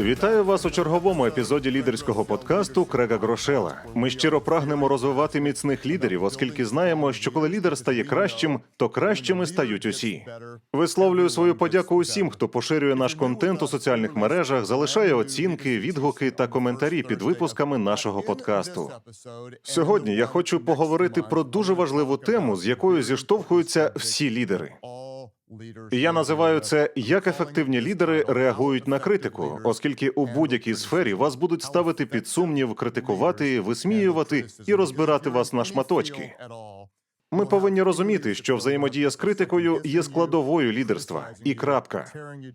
Вітаю вас у черговому епізоді лідерського подкасту Крега Грошела. Ми щиро прагнемо розвивати міцних лідерів, оскільки знаємо, що коли лідер стає кращим, то кращими стають усі. Висловлюю свою подяку усім, хто поширює наш контент у соціальних мережах, залишає оцінки, відгуки та коментарі під випусками нашого подкасту. Сьогодні я хочу поговорити про дуже важливу тему, з якою зіштовхуються всі лідери. Я називаю це як ефективні лідери реагують на критику, оскільки у будь-якій сфері вас будуть ставити під сумнів, критикувати, висміювати і розбирати вас на шматочки. Ми повинні розуміти, що взаємодія з критикою є складовою лідерства. І крапка.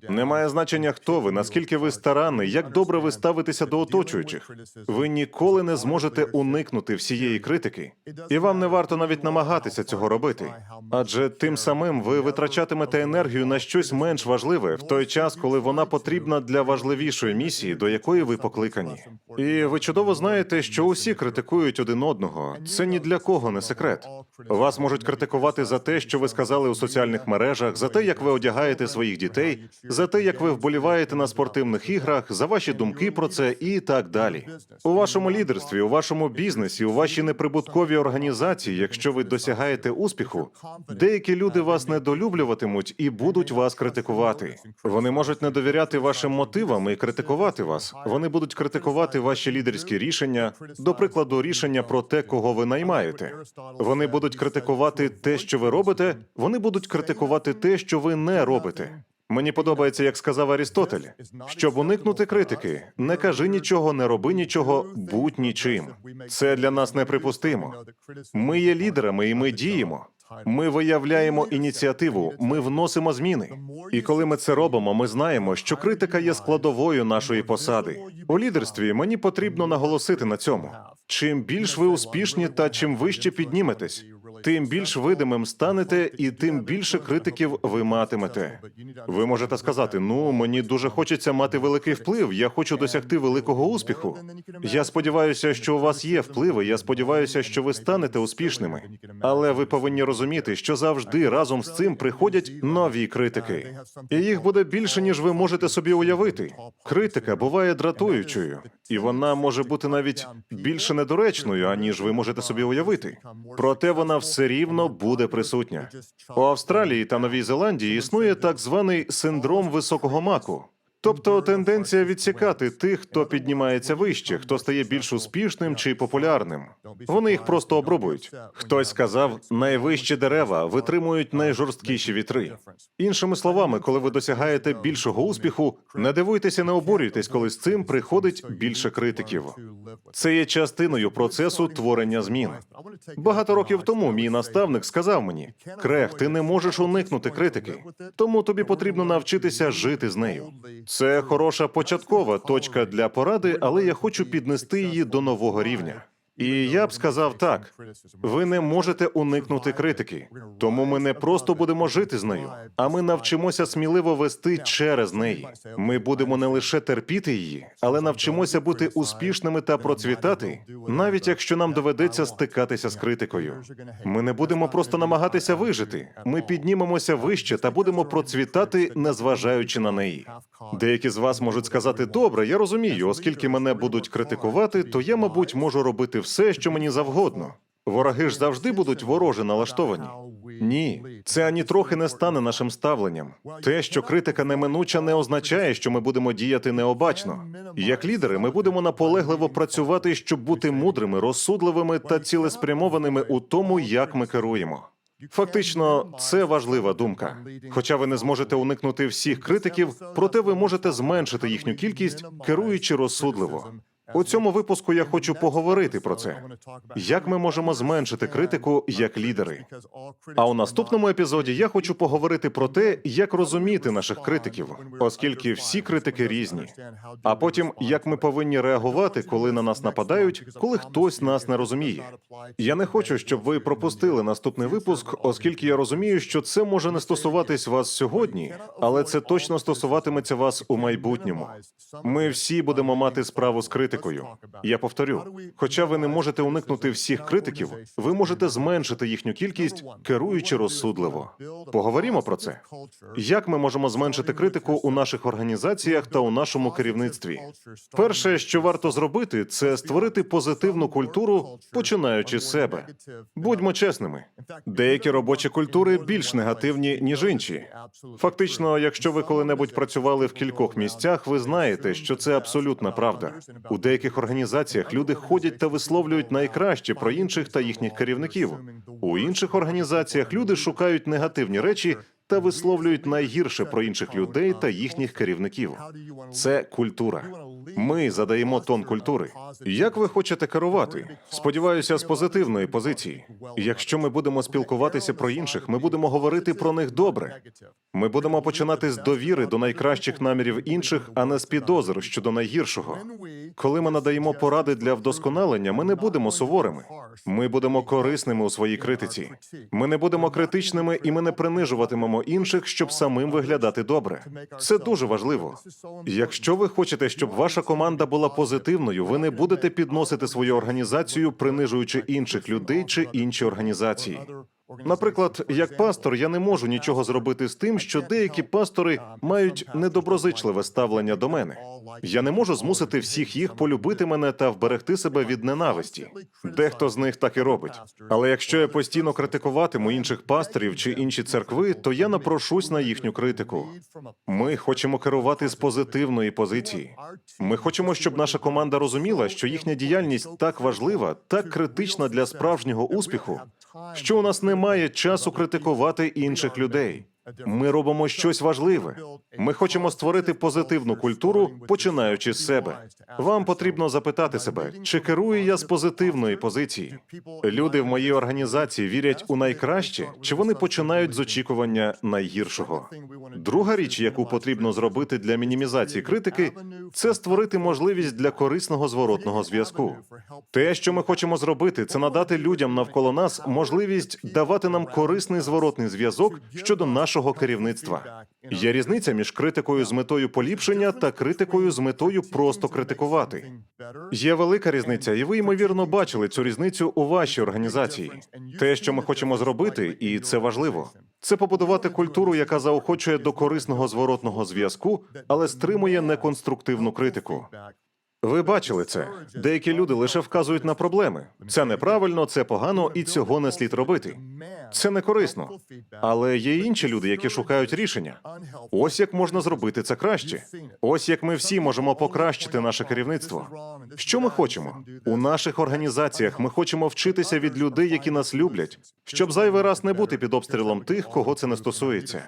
Немає значення, хто ви, наскільки ви старанний, як добре ви ставитеся до оточуючих. Ви ніколи не зможете уникнути всієї критики, і вам не варто навіть намагатися цього робити. Адже тим самим ви витрачатимете енергію на щось менш важливе в той час, коли вона потрібна для важливішої місії, до якої ви покликані. І ви чудово знаєте, що усі критикують один одного. Це ні для кого не секрет. Вас можуть критикувати за те, що ви сказали у соціальних мережах, за те, як ви одягаєте своїх дітей, за те, як ви вболіваєте на спортивних іграх, за ваші думки про це і так далі. У вашому лідерстві, у вашому бізнесі, у вашій неприбутковій організації, якщо ви досягаєте успіху, деякі люди вас недолюблюватимуть і будуть вас критикувати. Вони можуть не довіряти вашим мотивам і критикувати вас. Вони будуть критикувати ваші лідерські рішення, до прикладу, рішення про те, кого ви наймаєте. Вони будуть критикувати те, що ви робите. Вони будуть критикувати те, що ви не робите. Мені подобається, як сказав Арістотель, щоб уникнути критики, не кажи нічого, не роби нічого, будь нічим. Це для нас неприпустимо. Ми є лідерами, і ми діємо. Ми виявляємо ініціативу, ми вносимо зміни. І коли ми це робимо, ми знаємо, що критика є складовою нашої посади. У лідерстві мені потрібно наголосити на цьому. Чим більш ви успішні та чим вище підніметесь, тим більш видимим станете, і тим більше критиків ви матимете. Ви можете сказати: ну мені дуже хочеться мати великий вплив. Я хочу досягти великого успіху. Я сподіваюся, що у вас є впливи. Я сподіваюся, що ви станете успішними. Але ви повинні розуміти, що завжди разом з цим приходять нові критики, і їх буде більше ніж ви можете собі уявити. Критика буває дратуючою, і вона може бути навіть більше недоречною, аніж ви можете собі уявити. Проте вона все рівно буде присутня. У Австралії та Новій Зеландії існує так званий синдром високого маку. Тобто тенденція відсікати тих, хто піднімається вище, хто стає більш успішним чи популярним. Вони їх просто обрубують. Хтось сказав, найвищі дерева витримують найжорсткіші вітри. Іншими словами, коли ви досягаєте більшого успіху, не дивуйтеся, не обурюйтесь, коли з цим приходить більше критиків. Це є частиною процесу творення змін. Багато років тому мій наставник сказав мені: Крег, ти не можеш уникнути критики, тому тобі потрібно навчитися жити з нею. Це хороша початкова точка для поради, але я хочу піднести її до нового рівня. І я б сказав так: ви не можете уникнути критики, тому ми не просто будемо жити з нею, а ми навчимося сміливо вести через неї. Ми будемо не лише терпіти її, але навчимося бути успішними та процвітати, навіть якщо нам доведеться стикатися з критикою. Ми не будемо просто намагатися вижити. Ми піднімемося вище та будемо процвітати, незважаючи на неї. Деякі з вас можуть сказати: добре, я розумію, оскільки мене будуть критикувати, то я, мабуть, можу робити все, що мені завгодно. Вороги ж завжди будуть вороже налаштовані. Ні, це ані трохи не стане нашим ставленням. Те, що критика неминуча, не означає, що ми будемо діяти необачно. Як лідери, ми будемо наполегливо працювати, щоб бути мудрими, розсудливими та цілеспрямованими у тому, як ми керуємо. Фактично, це важлива думка. Хоча ви не зможете уникнути всіх критиків, проте ви можете зменшити їхню кількість, керуючи розсудливо. У цьому випуску я хочу поговорити про це. Як ми можемо зменшити критику як лідери? А у наступному епізоді я хочу поговорити про те, як розуміти наших критиків, оскільки всі критики різні. А потім як ми повинні реагувати, коли на нас нападають, коли хтось нас не розуміє. Я не хочу, щоб ви пропустили наступний випуск, оскільки я розумію, що це може не стосуватись вас сьогодні, але це точно стосуватиметься вас у майбутньому. Ми всі будемо мати справу з критикою. Критикою. Я повторю, хоча ви не можете уникнути всіх критиків, ви можете зменшити їхню кількість, керуючи розсудливо. Поговоримо про це. Як ми можемо зменшити критику у наших організаціях та у нашому керівництві? Перше, що варто зробити, це створити позитивну культуру, починаючи з себе. Будьмо чесними. Деякі робочі культури більш негативні ніж інші. Фактично, якщо ви коли-небудь працювали в кількох місцях, ви знаєте, що це абсолютна правда. У деяких організаціях люди ходять та висловлюють найкраще про інших та їхніх керівників. У інших організаціях люди шукають негативні речі та висловлюють найгірше про інших людей та їхніх керівників. Це культура. Ми задаємо тон культури. Як ви хочете керувати? Сподіваюся, з позитивної позиції. Якщо ми будемо спілкуватися про інших, ми будемо говорити про них добре. Ми будемо починати з довіри до найкращих намірів інших, а не з підозр щодо найгіршого. Коли ми надаємо поради для вдосконалення, ми не будемо суворими. Ми будемо корисними у своїй критиці. Ми не будемо критичними і ми не принижуватимемо інших, щоб самим виглядати добре. Це дуже важливо. Якщо ви хочете, щоб ваша команда була позитивною, ви не будете підносити свою організацію, принижуючи інших людей чи інші організації. Наприклад, як пастор, я не можу нічого зробити з тим, що деякі пастори мають недоброзичливе ставлення до мене. Я не можу змусити всіх їх полюбити мене та вберегти себе від ненависті. Дехто з них так і робить. Але якщо я постійно критикуватиму інших пасторів чи інші церкви, то я напрошусь на їхню критику. Ми хочемо керувати з позитивної позиції. Ми хочемо, щоб наша команда розуміла, що їхня діяльність так важлива, так критична для справжнього успіху, що у нас немає часу критикувати інших людей. Ми робимо щось важливе. Ми хочемо створити позитивну культуру, починаючи з себе. Вам потрібно запитати себе, чи керую я з позитивної позиції. Люди в моїй організації вірять у найкраще, чи вони починають з очікування найгіршого. Друга річ, яку потрібно зробити для мінімізації критики, це створити можливість для корисного зворотного зв'язку. Те, що ми хочемо зробити, це надати людям навколо нас можливість давати нам корисний зворотний зв'язок щодо нашого керівництва. Є різниця між критикою з метою поліпшення та критикою з метою просто критикувати. Є велика різниця, і ви ймовірно бачили цю різницю у вашій організації. Те, що ми хочемо зробити, і це важливо, це побудувати культуру, яка заохочує до корисного зворотного зв'язку, але стримує неконструктивну критику. Ви бачили це. Деякі люди лише вказують на проблеми. Це неправильно, це погано, і цього не слід робити. Це не корисно. Але є інші люди, які шукають рішення. Ось як можна зробити це краще. Ось як ми всі можемо покращити наше керівництво. Що ми хочемо у наших організаціях? Ми хочемо вчитися від людей, які нас люблять, щоб зайвий раз не бути під обстрілом тих, кого це не стосується.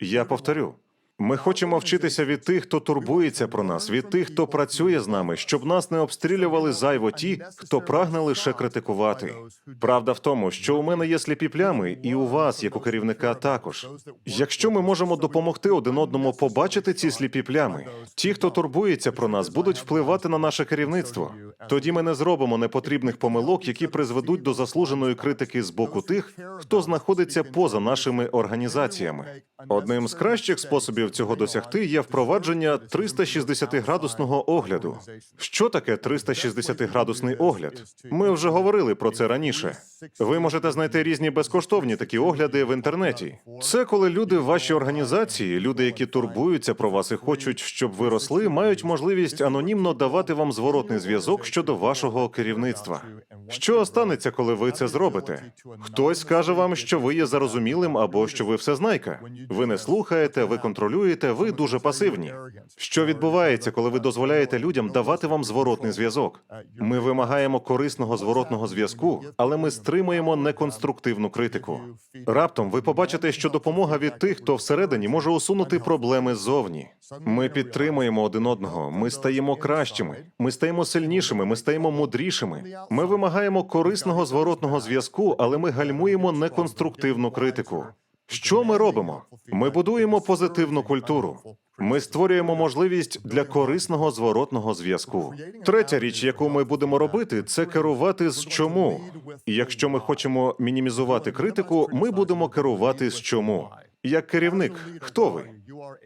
Я повторю. Ми хочемо вчитися від тих, хто турбується про нас, від тих, хто працює з нами, щоб нас не обстрілювали зайво ті, хто прагне лише критикувати. Правда в тому, що у мене є сліпі плями, і у вас, як у керівника, також. Якщо ми можемо допомогти один одному побачити ці сліпі плями, ті, хто турбується про нас, будуть впливати на наше керівництво. Тоді ми не зробимо непотрібних помилок, які призведуть до заслуженої критики з боку тих, хто знаходиться поза нашими організаціями. Одним з кращих способів цього досягти є впровадження 360-градусного огляду. Що таке 360-градусний огляд? Ми вже говорили про це раніше. Ви можете знайти різні безкоштовні такі огляди в інтернеті. Це коли люди в вашій організації, люди, які турбуються про вас і хочуть, щоб ви росли, мають можливість анонімно давати вам зворотний зв'язок щодо вашого керівництва. Що станеться, коли ви це зробите? Хтось скаже вам, що ви є зарозумілим або що ви всезнайка. Ви не слухаєте, ви контролюєте, ви дуже пасивні. Що відбувається, коли ви дозволяєте людям давати вам зворотний зв'язок? Ми вимагаємо корисного зворотного зв'язку, але ми стримуємо неконструктивну критику. Раптом ви побачите, що допомога від тих, хто всередині може усунути проблеми ззовні. Ми підтримуємо один одного. Ми стаємо кращими, ми стаємо сильнішими, ми стаємо мудрішими. Ми вимагаємо корисного зворотного зв'язку, але ми гальмуємо неконструктивну критику. Що ми робимо? Ми будуємо позитивну культуру. Ми створюємо можливість для корисного зворотного зв'язку. Третя річ, яку ми будемо робити, це керувати з чому. І якщо ми хочемо мінімізувати критику, ми будемо керувати з чому. Як керівник, хто ви?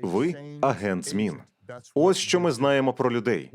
Ви агент змін. Ось що ми знаємо про людей.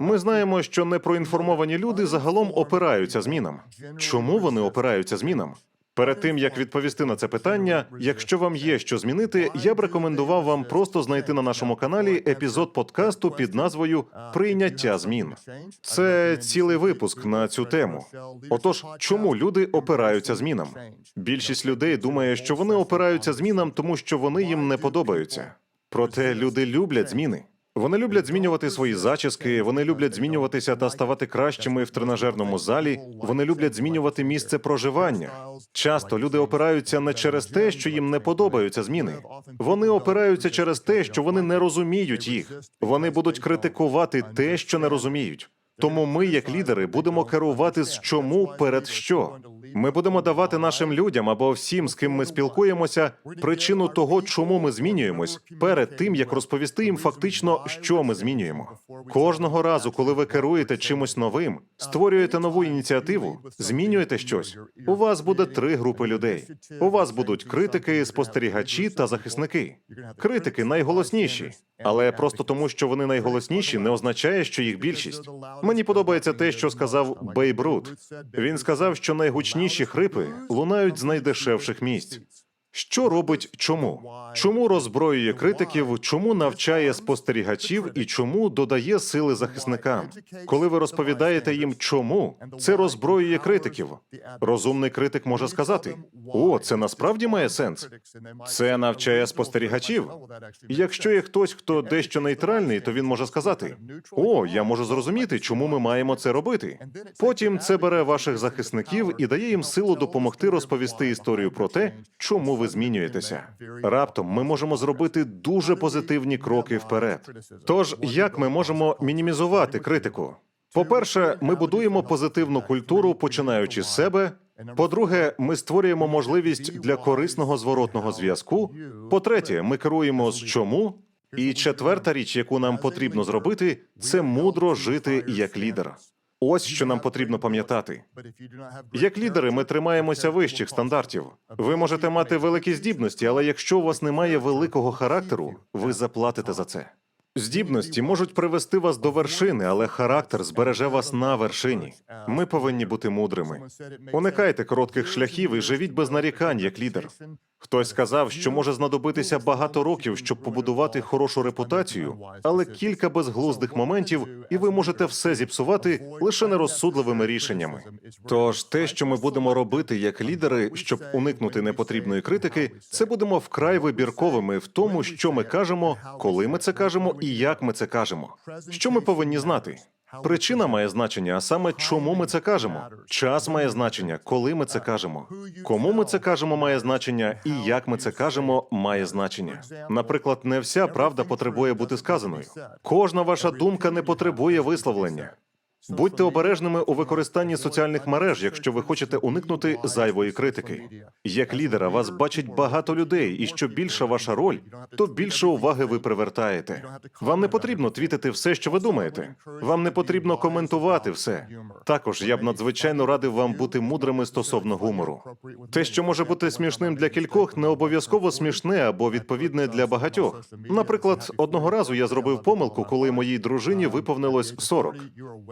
Ми знаємо, що непроінформовані люди загалом опираються змінам. Чому вони опираються змінам? Перед тим як відповісти на це питання, якщо вам є що змінити, я б рекомендував вам просто знайти на нашому каналі епізод подкасту під назвою Прийняття змін. Це цілий випуск на цю тему. Отож, чому люди опираються змінам? Більшість людей думає, що вони опираються змінам, тому що вони їм не подобаються. Проте люди люблять зміни. Вони люблять змінювати свої зачіски, вони люблять змінюватися та ставати кращими в тренажерному залі. Вони люблять змінювати місце проживання. Часто люди опираються не через те, що їм не подобаються зміни. Вони опираються через те, що вони не розуміють їх. Вони будуть критикувати те, що не розуміють. Тому ми, як лідери, будемо керувати з чому перед що. Ми будемо давати нашим людям або всім, з ким ми спілкуємося, причину того, чому ми змінюємось, перед тим як розповісти їм фактично, що ми змінюємо. Кожного разу, коли ви керуєте чимось новим, створюєте нову ініціативу, змінюєте щось. У вас буде три групи людей. У вас будуть критики, спостерігачі та захисники. Критики найголосніші, але просто тому, що вони найголосніші, не означає, що їх більшість. Мені подобається те, що сказав Бейб Рут. Він сказав, що найгучніші хрипи лунають з найдешевших місць. Що робить чому? Чому роззброює критиків, чому навчає спостерігачів і чому додає сили захисникам? Коли ви розповідаєте їм чому, це роззброює критиків. Розумний критик може сказати: о, це насправді має сенс. Це навчає спостерігачів. Якщо є хтось, хто дещо нейтральний, то він може сказати: О, я можу зрозуміти, чому ми маємо це робити. Потім це бере ваших захисників і дає їм силу допомогти розповісти історію про те, чому ви змінюєтеся. Раптом ми можемо зробити дуже позитивні кроки вперед. Тож, як ми можемо мінімізувати критику? По-перше, ми будуємо позитивну культуру, починаючи з себе. По-друге, ми створюємо можливість для корисного зворотного зв'язку. По-третє, ми керуємо з чому. І четверта річ, яку нам потрібно зробити, це мудро жити як лідер. Ось що нам потрібно пам'ятати. Як лідери, ми тримаємося вищих стандартів. Ви можете мати великі здібності, але якщо у вас немає великого характеру, ви заплатите за це. Здібності можуть привести вас до вершини, але характер збереже вас на вершині. Ми повинні бути мудрими. Уникайте коротких шляхів і живіть без нарікань як лідер. Хтось сказав, що може знадобитися багато років, щоб побудувати хорошу репутацію, але кілька безглуздих моментів, і ви можете все зіпсувати лише нерозсудливими рішеннями. Тож те, що ми будемо робити як лідери, щоб уникнути непотрібної критики, це будемо вкрай вибірковими в тому, що ми кажемо, коли ми це кажемо і як ми це кажемо. Що ми повинні знати? Причина має значення, а саме чому ми це кажемо. Час має значення, коли ми це кажемо. Кому ми це кажемо, має значення, і як ми це кажемо, має значення. Наприклад, не вся правда потребує бути сказаною. Кожна ваша думка не потребує висловлення. Будьте обережними у використанні соціальних мереж, якщо ви хочете уникнути зайвої критики. Як лідера вас бачить багато людей, і що більша ваша роль, то більше уваги ви привертаєте. Вам не потрібно твітити все, що ви думаєте. Вам не потрібно коментувати все. Також я б надзвичайно радив вам бути мудрими стосовно гумору. Те, що може бути смішним для кількох, не обов'язково смішне або відповідне для багатьох. Наприклад, одного разу я зробив помилку, коли моїй дружині виповнилось 40.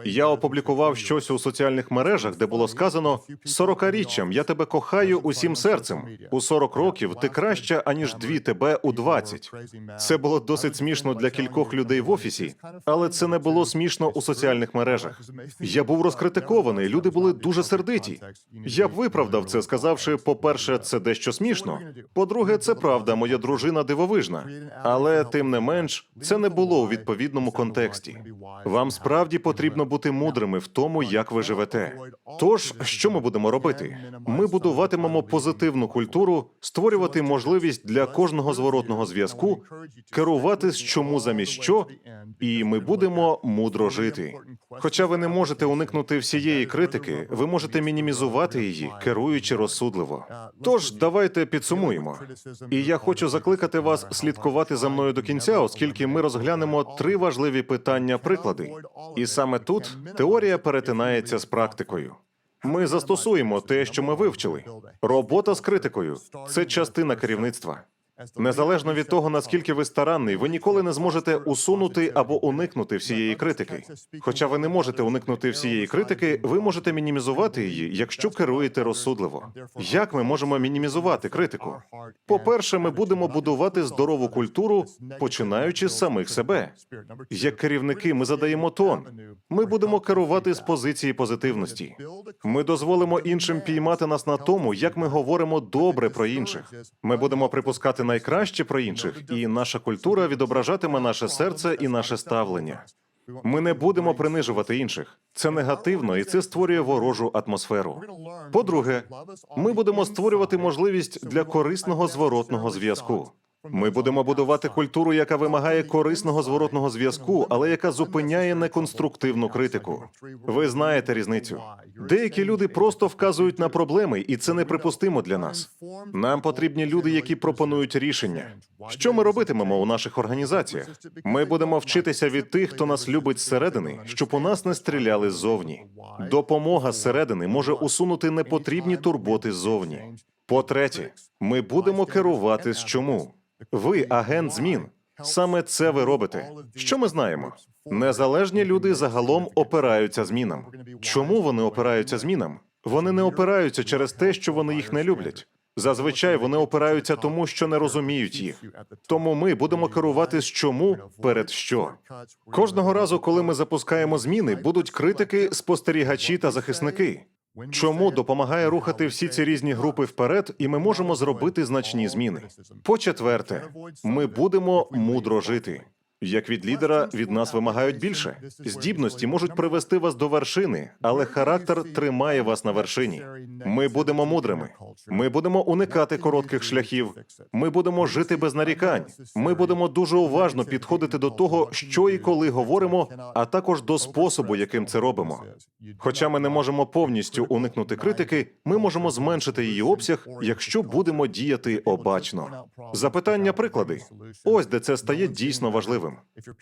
Я опублікував щось у соціальних мережах, де було сказано «40-річчям я тебе кохаю усім серцем. У 40 років ти краща, аніж дві тебе у 20». Це було досить смішно для кількох людей в офісі, але це не було смішно у соціальних мережах. Я був розкритикований, люди були дуже сердиті. Я б виправдав це, сказавши: по-перше, це дещо смішно. По-друге, це правда, моя дружина дивовижна. Але тим не менш, це не було у відповідному контексті. Вам справді потрібно бути мудрими в тому, як ви живете. Тож, що ми будемо робити? Ми будуватимемо позитивну культуру, створювати можливість для кожного зворотного зв'язку, керувати з чому замість що, і ми будемо мудро жити. Хоча ви не можете уникнути всієї критики, ви можете мінімізувати її, керуючи розсудливо. Тож давайте підсумуємо. І я хочу закликати вас слідкувати за мною до кінця, оскільки ми розглянемо три важливі питання приклади. І саме тут теорія перетинається з практикою. Ми застосуємо те, що ми вивчили. Робота з критикою це частина керівництва. Незалежно від того, наскільки ви старанний, ви ніколи не зможете усунути або уникнути всієї критики. Хоча ви не можете уникнути всієї критики, ви можете мінімізувати її, якщо керуєте розсудливо. Як ми можемо мінімізувати критику? По-перше, ми будемо будувати здорову культуру, починаючи з самих себе. Як керівники, ми задаємо тон. Ми будемо керувати з позиції позитивності. Ми дозволимо іншим піймати нас на тому, як ми говоримо добре про інших. Ми будемо припускати найкраще про інших, і наша культура відображатиме наше серце і наше ставлення. Ми не будемо принижувати інших. Це негативно, і це створює ворожу атмосферу. По-друге, ми будемо створювати можливість для корисного зворотного зв'язку. Ми будемо будувати культуру, яка вимагає корисного зворотного зв'язку, але яка зупиняє неконструктивну критику. Ви знаєте різницю. Деякі люди просто вказують на проблеми, і це неприпустимо для нас. Нам потрібні люди, які пропонують рішення. Що ми робитимемо у наших організаціях? Ми будемо вчитися від тих, хто нас любить зсередини, щоб у нас не стріляли ззовні. Допомога зсередини може усунути непотрібні турботи ззовні. По-третє, ми будемо керувати з чому. Ви агент змін. Саме це ви робите. Що ми знаємо? Незалежні люди загалом опираються змінам. Чому вони опираються змінам? Вони не опираються через те, що вони їх не люблять. Зазвичай вони опираються тому, що не розуміють їх. Тому ми будемо керувати з чому перед що. Кожного разу, коли ми запускаємо зміни, будуть критики, спостерігачі та захисники. Чому допомагає рухати всі ці різні групи вперед, і ми можемо зробити значні зміни? По-четверте, ми будемо мудро жити. Як від лідера від нас вимагають більше. Здібності можуть привести вас до вершини, але характер тримає вас на вершині. Ми будемо мудрими. Ми будемо уникати коротких шляхів. Ми будемо жити без нарікань. Ми будемо дуже уважно підходити до того, що і коли говоримо, а також до способу, яким це робимо. Хоча ми не можемо повністю уникнути критики, ми можемо зменшити її обсяг, якщо будемо діяти обачно. Запитання приклади. Ось де це стає дійсно важливим.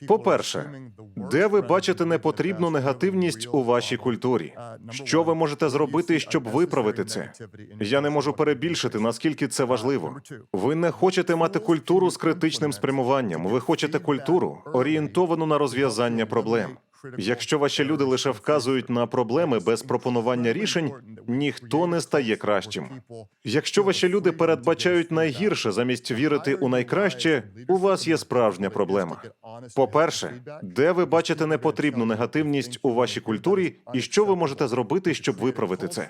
По-перше, де ви бачите непотрібну негативність у вашій культурі? Що ви можете зробити, щоб виправити це? Я не можу перебільшити, наскільки це важливо. Ви не хочете мати культуру з критичним спрямуванням. Ви хочете культуру, орієнтовану на розв'язання проблем. Якщо ваші люди лише вказують на проблеми без пропонування рішень, ніхто не стає кращим. Якщо ваші люди передбачають найгірше замість вірити у найкраще, у вас є справжня проблема. По-перше, де ви бачите непотрібну негативність у вашій культурі, і що ви можете зробити, щоб виправити це?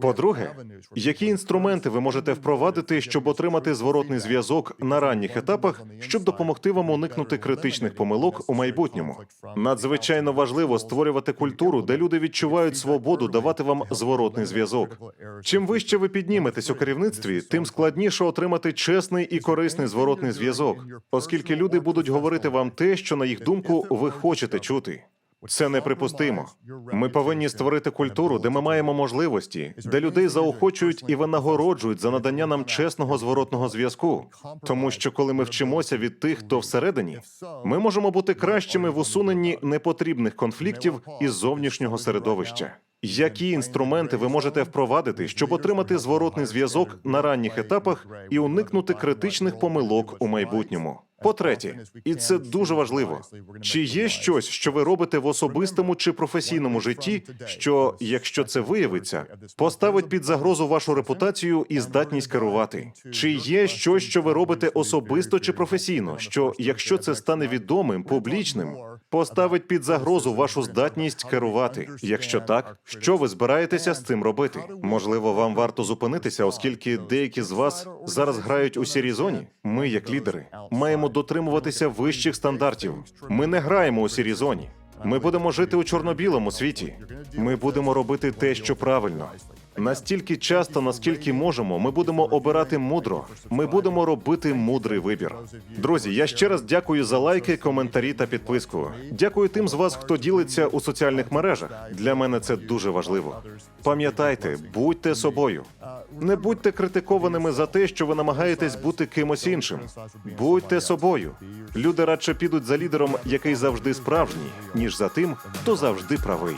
По-друге, які інструменти ви можете впровадити, щоб отримати зворотний зв'язок на ранніх етапах, щоб допомогти вам уникнути критичних помилок у майбутньому? Надзвичайно важливо створювати культуру, де люди відчувають свободу давати вам зворотний зв'язок. Чим вище ви підніметесь у керівництві, тим складніше отримати чесний і корисний зворотний зв'язок, оскільки люди будуть говорити вам те, що на їх думку ви хочете чути. Це неприпустимо. Ми повинні створити культуру, де ми маємо можливості, де людей заохочують і винагороджують за надання нам чесного зворотного зв'язку. Тому що коли ми вчимося від тих, хто всередині, ми можемо бути кращими в усуненні непотрібних конфліктів із зовнішнього середовища. Які інструменти ви можете впровадити, щоб отримати зворотний зв'язок на ранніх етапах і уникнути критичних помилок у майбутньому? По-третє, і це дуже важливо. Чи є щось, що ви робите в особистому чи професійному житті, що, якщо це виявиться, поставить під загрозу вашу репутацію і здатність керувати? Чи є щось, що ви робите особисто чи професійно, що, якщо це стане відомим, публічним, поставить під загрозу вашу здатність керувати? Якщо так, що ви збираєтеся з цим робити? Можливо, вам варто зупинитися, оскільки деякі з вас зараз грають у сірій зоні. Ми, як лідери, маємо дотримуватися вищих стандартів. Ми не граємо у сірій зоні. Ми будемо жити у чорно-білому світі. Ми будемо робити те, що правильно. Настільки часто, наскільки можемо, ми будемо обирати мудро. Ми будемо робити мудрий вибір. Друзі, я ще раз дякую за лайки, коментарі та підписку. Дякую тим з вас, хто ділиться у соціальних мережах. Для мене це дуже важливо. Пам'ятайте, будьте собою. Не будьте критикованими за те, що ви намагаєтесь бути кимось іншим. Будьте собою. Люди радше підуть за лідером, який завжди справжній, ніж за тим, хто завжди правий.